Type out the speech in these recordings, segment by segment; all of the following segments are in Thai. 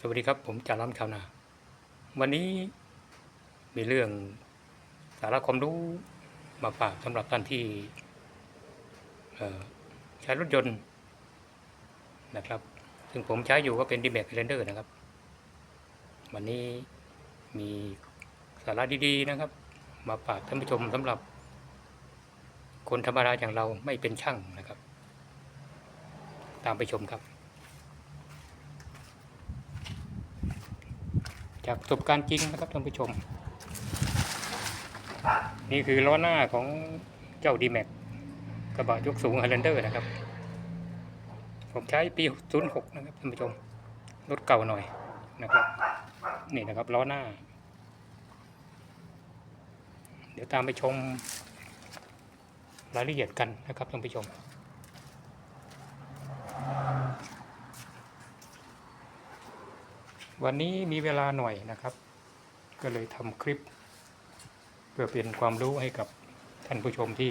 สวัสดีครับ ผมจารัมชาวนา วันนี้มีเรื่องสาระความรู้มาฝากสำหรับท่านที่ใช้รถยนต์นะครับ ซึ่งผมใช้อยู่ก็เป็น d m a x r a n d e r นะครับ วันนี้มีสาระดีๆนะครับ มาฝากท่านผู้ชมสำหรับ คนธรรมดาอย่างเราไม่เป็นช่างนะครับ ตามไปชมครับ จากประสบการณ์จริงนะครับท่านผู้ชม นี่คือล้อหน้าของเจ้า d m a x กกระบะยกสูง Highlander นะครับ ผมใช้ปี 06 นะครับท่านผู้ชม รถเก่าหน่อยนะครับ นี่นะครับล้อหน้า เดี๋ยวตามไปชมรายละเอียดกันนะครับท่านผู้ชม วันนี้มีเวลาหน่อยนะครับ ก็เลยทำคลิป เพื่อเป็นความรู้ให้กับท่านผู้ชมที่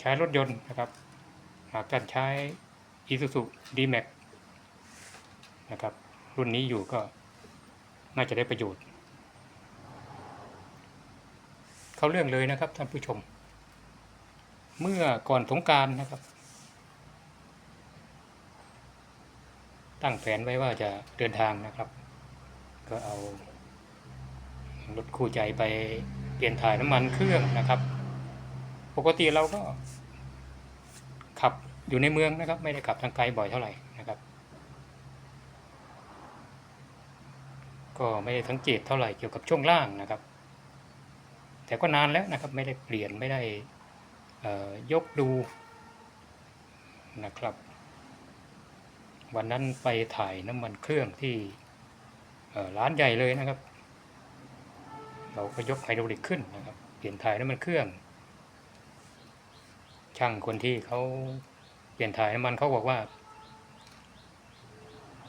ใช้รถยนต์นะครับ หากท่านใช้ Isuzu D-Max นะครับ รุ่นนี้อยู่ก็น่าจะได้ประโยชน์ เข้าเรื่องเลยนะครับท่านผู้ชม เมื่อก่อนสงการนะครับ ตั้งแผนไว้ว่าจะเดินทางนะครับ ก็เอารถคู่ใจไปเปลี่ยนถ่ายน้ำมันเครื่องนะครับ ปกติเราก็ขับอยู่ในเมืองนะครับ ไม่ได้ขับทางไกลบ่อยเท่าไหร่นะครับ ก็ไม่ได้สังเกตเท่าไหร่เกี่ยวกับช่วงล่างนะครับ แต่ก็นานแล้วนะครับ ไม่ได้เปลี่ยนไม่ได้ยกดูนะครับ วันนั้นไปถ่ายน้ำมันเครื่องที่ร้านใหญ่เลยนะครับ เราก็ยกไฮดรอลิกขึ้นนะครับ เปลี่ยนถ่ายน้ำมันเครื่อง ช่างคนที่เขาเปลี่ยนถ่ายน้ำมันเขาบอกว่า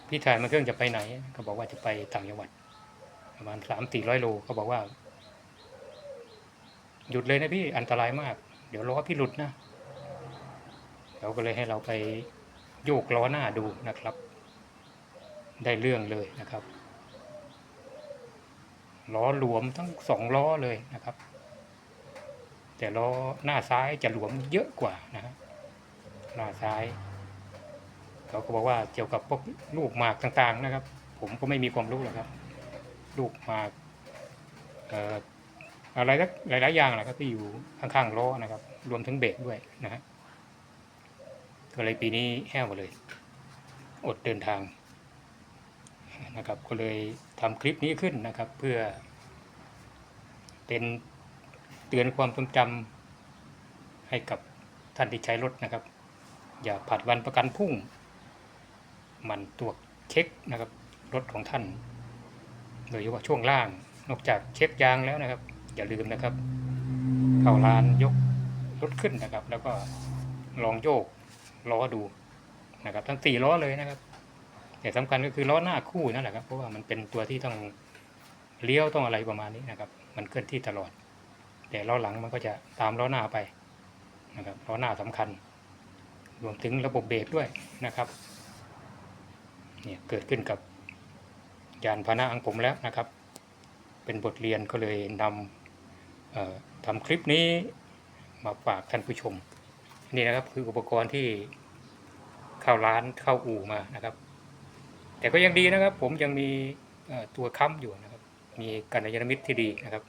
พี่ถ่ายน้ำมันเครื่องจะไปไหนเขาบอกว่าจะไปต่างจังหวัด ประมาณสามสี่ร้อยโลเขาบอกว่า หยุดเลยนะพี่อันตรายมาก เดี๋ยวล้อพี่หลุดนะเขาก็เลยให้เราไป โยกล้อหน้าดูนะครับ ได้เรื่องเลยนะครับล้อหลวมทั้งสองล้อเลยนะครับ แต่ล้อหน้าซ้ายจะหลวมเยอะกว่านะฮะหน้าซ้ายเขาก็บอกว่าเกี่ยวกับพวกลูกหมากต่างๆนะครับ ผมก็ไม่มีความรู้หรอกครับ ลูกหมากเอ่ออะไรหลายๆอย่างแหละครับที่อยู่ข้างๆล้อนะครับ รวมทั้งเบรกด้วยนะฮะ ก็เลยปีนี้แห้วหมดเลย อดเดินทางนะครับ ก็เลยทำคลิปนี้ขึ้นนะครับ เพื่อ เป็นเตือนความทรงจำให้กับท่านที่ใช้รถนะครับ อย่าผัดวันประกันพรุ่ง มันตรวจเช็คนะครับรถของท่าน โดยเฉพาะช่วงล่าง นอกจากเช็คยางแล้วนะครับ อย่าลืมนะครับ เข้าลานยกรถขึ้นนะครับ แล้วก็ลองโยก ล้อดูนะครับ ทั้งสี่ล้อเลยนะครับแต่สำคัญก็คือล้อหน้าคู่นั่นแหละครับ เพราะว่ามันเป็นตัวที่ต้องเลี้ยวต้องอะไรประมาณนี้นะครับ มันเคลื่อนที่ตลอด แต่ล้อหลังมันก็จะตามล้อหน้าไปนะครับล้อหน้าสำคัญ รวมถึงระบบเบรกด้วยนะครับเนี่ยเกิดขึ้นกับยานพาหนะของผมแล้วนะครับ เป็นบทเรียนก็เลยนำเอ่อทำคลิปนี้มาฝากท่านผู้ชม นี่นะครับคืออุปกรณ์ที่เข้าร้านเข้าอู่มานะครับ แต่ก็ยังดีนะครับ ผมยังมีตัวค้ำอยู่นะครับ มีกัลยาณมิตรที่ดีนะครับ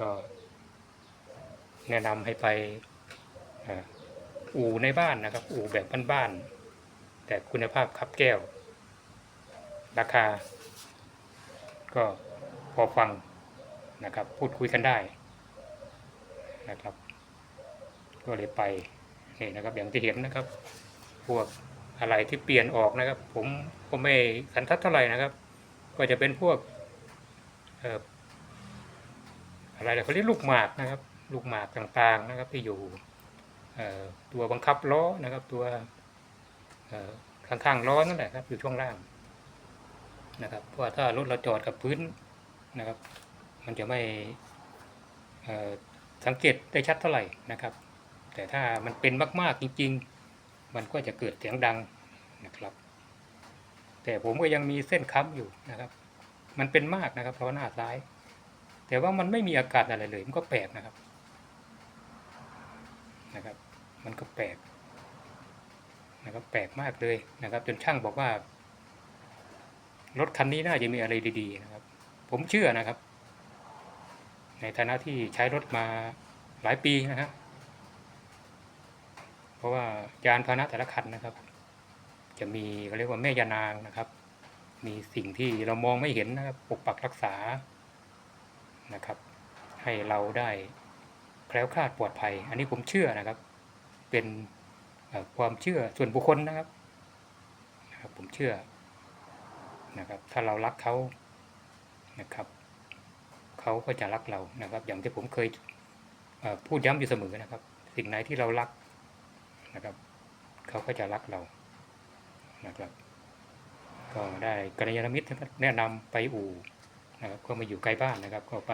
ก็แนะนำให้ไปอู่ในบ้านนะครับ อู่แบบบ้านๆแต่คุณภาพคับแก้ว ราคา ก็พอฟังนะครับ พูดคุยกันได้นะครับ ก็เลยไปนี่นะครับอย่างที่เห็นนะครับ พวกอะไรที่เปลี่ยนออกนะครับ ผมก็ไม่สันทัดเท่าไหร่นะครับ ก็จะเป็นพวกอะไรเขาเรียกลูกหมากนะครับ ลูกหมากต่างๆนะครับ ที่อยู่ตัวบังคับล้อนะครับ ตัวข้างๆล้อนั่นแหละครับ อยู่ช่วงล่างนะครับ เพราะว่าถ้ารถเราจอดกับพื้นนะครับ มันจะไม่สังเกตได้ชัดเท่าไหร่นะครับ แต่ถ้ามันเป็นมาก ๆ จริง ๆ มันก็จะเกิดเสียงดังนะครับ แต่ผมก็ยังมีเส้นค้ำอยู่นะครับ มันเป็นมากนะครับล้อหน้าซ้าย แต่ว่ามันไม่มีอาการอะไรเลย มันก็แปลกนะครับ นะครับ มันก็แปลกนะครับแปลกมากเลยนะครับ จนช่างบอกว่า รถคันนี้น่าจะมีอะไรดีๆนะครับ ผมเชื่อนะครับ ในฐานะที่ใช้รถมาหลายปีนะครับ เพราะว่ายานพาหนะแต่ละคันนะครับ จะมีเขาเรียกว่าแม่ยานางนะครับ มีสิ่งที่เรามองไม่เห็นนะครับปกปักรักษานะครับ ให้เราได้แคล้วคลาดปลอดภัย อันนี้ผมเชื่อนะครับ เป็นความเชื่อส่วนบุคคลนะครับนะครับ ผมเชื่อนะครับ ถ้าเรารักเขานะครับเขาก็จะรักเรานะครับ อย่างที่ผมเคยพูดย้ำอยู่เสมอนะครับ สิ่งไหนที่เรารัก นะครับ เขาก็จะรักเรานะครับ ก็ได้กัลยาณมิตรแนะนำไปอู่นะครับ ก็มาอยู่ใกล้บ้านนะครับ ก็ไป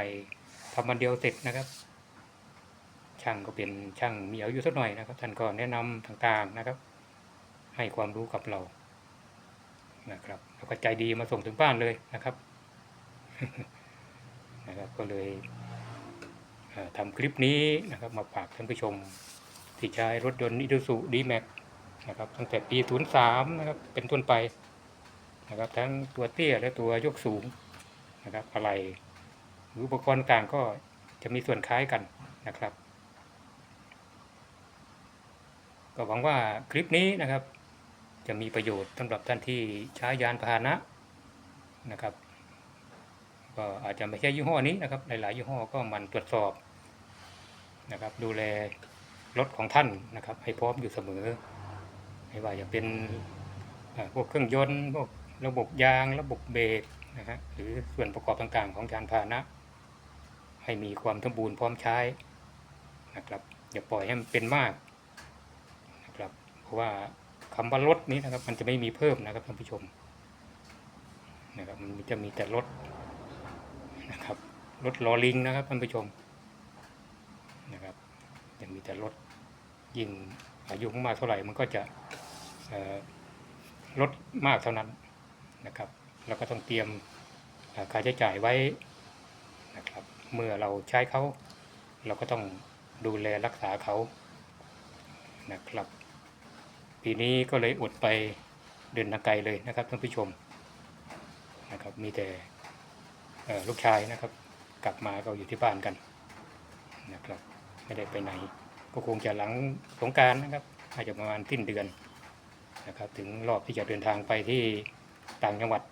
ทำวันเดียวเสร็จนะครับ ช่างก็เป็นช่างมีอายุสักหน่อยนะครับ ท่านก็แนะนำต่างๆนะครับ ให้ความรู้กับเรานะครับแล้วก็ใจดีมาส่งถึงบ้านเลยนะครับนะครับ ก็เลยทำคลิปนี้นะครับ มาฝากท่านผู้ชม ที่ใช้รถยนต์อิดูสุดีแม็กนะครับตั้งแต่ปี 03 นะครับเป็นต้นไปนะครับทั้งตัวเตี้ยและตัวยกสูงนะครับอะไรหรืออุปกรณ์ต่างก็จะมีส่วนคล้ายกันนะครับ ก็หวังว่าคลิปนี้นะครับ จะมีประโยชน์สำหรับท่านที่ใช้ยานพาหนะนะครับก็อาจจะไม่ใช่ยี่ห้อนี้นะครับ หลาย ๆ ยี่ห้อก็มันตรวจสอบนะครับ ดูแล รถของท่านนะครับ ให้พร้อมอยู่เสมอ ไม่ว่าจะเป็นพวกเครื่องยนต์พวกระบบยาง ระบบเบรกนะฮะหรือส่วนประกอบต่างๆ ของยานพาหนะ ให้มีความสมบูรณ์พร้อมใช้นะครับ อย่าปล่อยให้มันเป็นมากนะครับ เพราะว่าคำว่ารถนี้นะครับ มันจะไม่มีเพิ่มนะครับท่านผู้ชมนะครับมันจะมีแต่รถนะครับรถลอลิงนะครับท่านผู้ชม จะมีแต่รถยิ่งอายุมากเท่าไหร่มันก็จะลดมากเท่านั้นนะครับเราก็ต้องเตรียมค่าใช้จ่ายไว้นะครับเมื่อเราใช้เขาเราก็ต้องดูแลรักษาเขานะครับ ปีนี้ก็เลยอดไปเดินทางไกลเลยนะครับท่านผู้ชมนะครับมีแต่ลูกชายนะครับ กลับมาก็อยู่ที่บ้านกันนะครับ ไม่ได้ไปไหน ก็คงจะหลังสงการนะครับอาจจะประมาณสิ้นเดือนนะครับ ถึงรอบที่จะเดินทางไปที่ต่างจังหวัด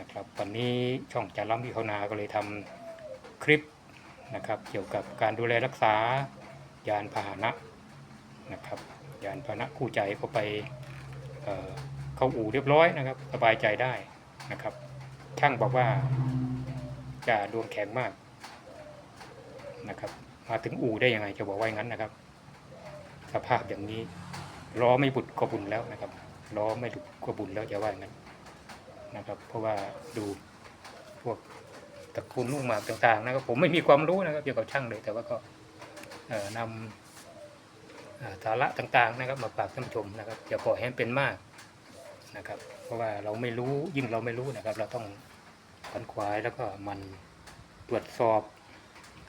นะครับ วันนี้ช่องจารัมพิเขานาก็เลยทำคลิปนะครับ เกี่ยวกับการดูแลรักษายานพาหนะนะครับ ยานพาหนะคู่ใจก็ไปเเข้าอู่เรียบร้อยนะครับ สบายใจได้นะครับ ช่างบอกว่าจะดวงแข็งมากนะครับ มาถึงอู่ได้ยังไงจะบอกว่าอย่างนั้นนะครับ สภาพอย่างนี้ล้อไม่บุดก็บุญแล้วนะครับล้อไม่บุก็บุญแล้วจะว่าอย่างนั้นนะครับ เพราะว่าดูพวกตระกูลลูกหมากต่างๆนะครับผมไม่มีความรู้นะครับเกี่ยวกับช่างเลย แต่ว่าก็นำสาระต่างๆนะครับ มาฝากท่านผู้ชมนะครับอย่าปล่อยให้เป็นมากนะครับ เพราะว่าเราไม่รู้ยิ่งเราไม่รู้นะครับ เราต้องขวนขวายแล้วก็มันตรวจสอบ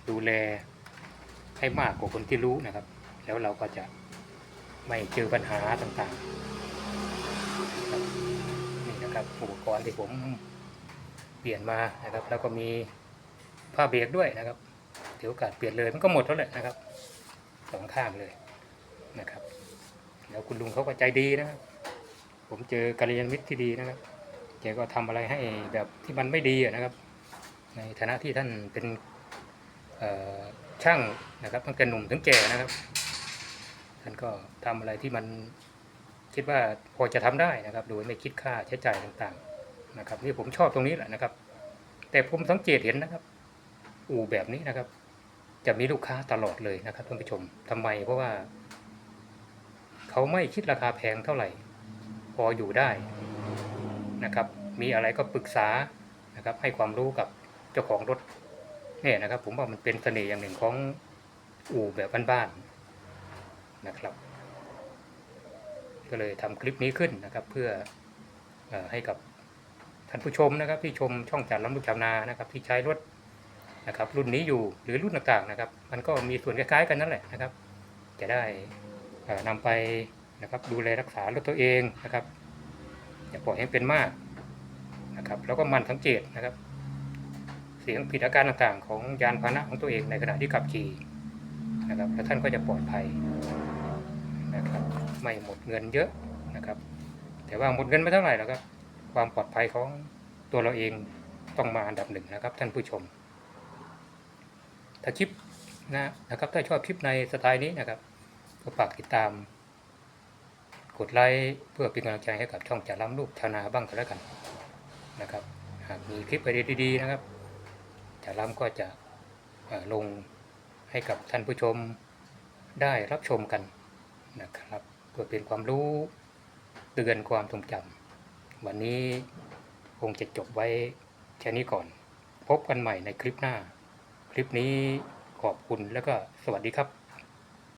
ดูแล ให้มากกว่าคนที่รู้นะครับ แล้วเราก็จะไม่เจอปัญหาต่างๆนี่นะครับอุปกรณ์ที่ผมเปลี่ยนมานะครับ แล้วก็มีผ้าเบรกด้วยนะครับเดี๋ยวโอกาสเปลี่ยนเลยมันก็หมดแล้วแหละนะครับสองข้างเลยนะครับ แล้วคุณลุงเขาก็ใจดีนะครับ ผมเจอกัลยาณมิตรที่ดีนะครับแกก็ทำอะไรให้แบบที่มันไม่ดีนะครับ ในฐานะที่ท่านเป็นเอ่อ ช่างนะครับตั้งแต่หนุ่มถึงแก่นะครับท่านก็ทำอะไรที่มันคิดว่าพอจะทำได้นะครับ โดยไม่คิดค่าใช้จ่ายต่างๆนะครับ นี่ผมชอบตรงนี้แหละนะครับ แต่ผมสังเกตเห็นนะครับ อู่แบบนี้นะครับ จะมีลูกค้าตลอดเลยนะครับท่านผู้ชมทำไมเพราะว่า เขาไม่คิดราคาแพงเท่าไหร่ พออยู่ได้นะครับ มีอะไรก็ปรึกษานะครับ ให้ความรู้กับเจ้าของรถ เนี่ยนะครับ ผมว่ามันเป็นเสน่ห์อย่างหนึ่งของอู่แบบบ้านๆนะครับ ก็เลยทำคลิปนี้ขึ้นนะครับ เพื่ออให้กับท่านผู้ชมนะครับ ที่ชมช่องจานล้ำลูกชาวนานะครับ ที่ใช้รถนะครับ รุ่นนี้อยู่หรือรุ่นต่างๆนะครับ มันก็มีส่วนคล้ายๆกันนั่นแหละนะครับ จะได้เอ่อนำไปนะครับดูแลรักษารถตัวเองนะครับอย่าปล่อยให้เป็นมากนะครับ แล้วก็มันสังเกตนะครับ สียงผิดอาการต่างๆ ของยานพาหนะของตัวเองในขณะที่ขับขี่นะครับแล้วท่านก็จะปลอดภัยนะครับไม่หมดเงินเยอะนะครับ แต่ว่าหมดเงินไม่เท่าไหร่หรอกครับความปลอดภัยของตัวเราเองต้องมาอันดับหนึ่งนะครับ ท่านผู้ชม ถ้าคลิปนะนะครับถ้าชอบคลิปในสไตล์นี้นะครับก็ฝากติดตาม กดไลค์เพื่อเป็นกำลังใจให้กับช่องจ่าล้ำลูกชาวนาบ้างก็แล้วกันนะครับหากมีคลิปอเดียดีๆนะครับ จ่าล้ำก็จะลงให้กับท่านผู้ชมได้รับชมกันนะครับเพื่อเป็นความรู้เตือนความทรงจำวันนี้คงจะจบไว้แค่นี้ก่อน พบกันใหม่ในคลิปหน้า คลิปนี้ขอบคุณแล้วก็สวัสดีครับ